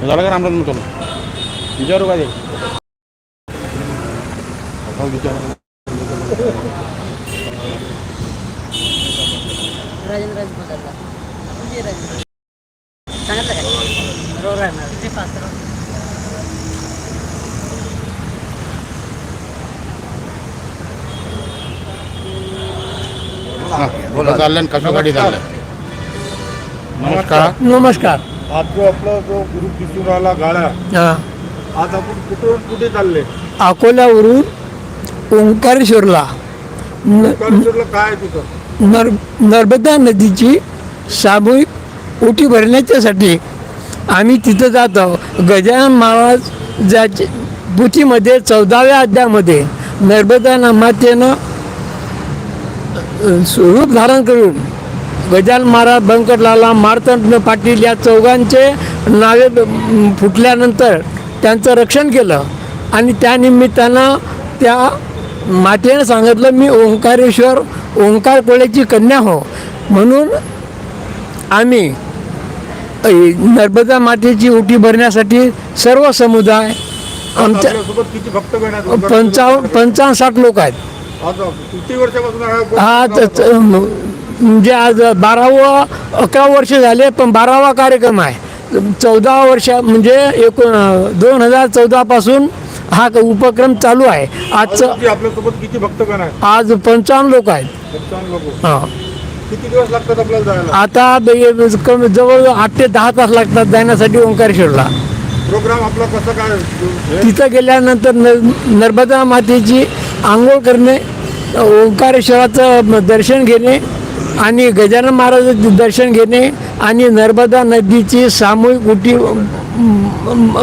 झालं का रामराज चलो विचारू का ते? हो. राजेंद्र म्हणजे राजेंद्र. सांगितलं काय रो राहणार ते पाच हा, कुठं चाललं आणि कसं गाडी चाललं? नमस्कार. नमस्कार. आज जो आपला जो ग्रुप दिसून राहिला गाड्या हा. आज आपण कुठून कुठे चालले? अकोल्यावरून ओंकारेश्वरला. न- ओंकारेश्वरला काय आहे तिथं? नर नर्मदा नदीची सामूहिक ओटी भरण्याच्यासाठी आम्ही तिथं जातो. गजानन महाराज ज्याचे पुथीमध्ये चौदाव्या अध्यामध्ये नर्मदा ना- मातेनं अ, स्वरूप धारण करून गजानन महाराज बंकटलाला मार्तंड पाटील या चौघांचे नावे फुटल्यानंतर त्यांचं रक्षण केलं. आणि त्या निमित्तानं त्या मातेनं सांगितलं मी ओंकारेश्वर ओंकार कोळ्याची कन्या हो. म्हणून आम्ही नर्मदा मातेची ओटी भरण्यासाठी सर्व समुदाय आमच्या पंचावन्न पंचावन्न साठ लोक आहेत. हा म्हणजे आज बारावं अकरा वर्ष झाले पण बारावा कार्यक्रम आहे. चौदा वर्ष म्हणजे एक दोन हजार चौदापासून हा क- उपक्रम चालू आहे. आजचं आपल्यासोबत किती भक्तगण आज पंचावन्न लोक आहेत. हा. किती दिवस लागतात आपल्याला जायला? आता बे- कमी जवळ आठ ते दहा तास लागतात जाण्यासाठी ओंकारेश्वरला. प्रोग्राम आपला कसं काय? हे तिथं गेल्यानंतर नर नर्मदा मातेची आंघोळ करणे ओंकारेश्वराचं दर्शन घेणे आणि गजानन महाराजाचं दर्शन घेणे आणि नर्मदा नदीची सामूहिक उटी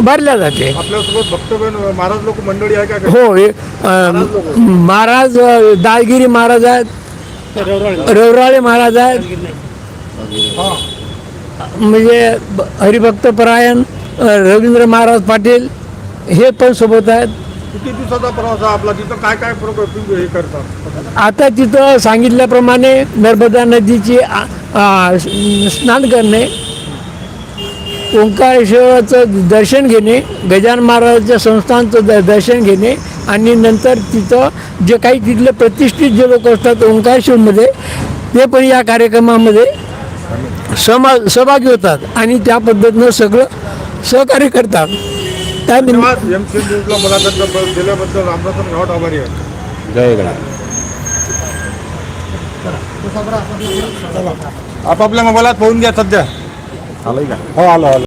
भरल्या जाते. आपल्यासोबत भक्तगण महाराज लोक मंडळी आहे का? हो महाराज अं, दाळगिरी महाराज आहेत. रवराळे महाराज आहेत. हा म्हणजे हरिभक्त परायण रवींद्र महाराज पाटील हे पण सोबत आहेत. किती दिवसाचा प्रवास आहे आपला? तिथं काय काय प्रोग्राम हे करतात आता तिथं सांगितल्याप्रमाणे नर्मदा नदीची आ- आ, स्नान करणे ओंकारेश्वराचं दर्शन घेणे गजान महाराजांच्या संस्थांचं द दर्शन घेणे आणि नंतर तिथं जे काही तिथले प्रतिष्ठित जे लोक असतात ओंकारेश्वरमध्ये ते पण या कार्यक्रमामध्ये समा सहभागी होतात आणि त्या पद्धतीनं सगळं सहकार्य करतात. निमित्त धन्यवाद. एम सी न्यूजला मला त्यांच्या दिल्याबद्दल रामदासन घाट आभारी आहे. जय गणा आपापल्या मोबाईलात पाहून घ्या सध्या. आलंय का? हो आलो आलो.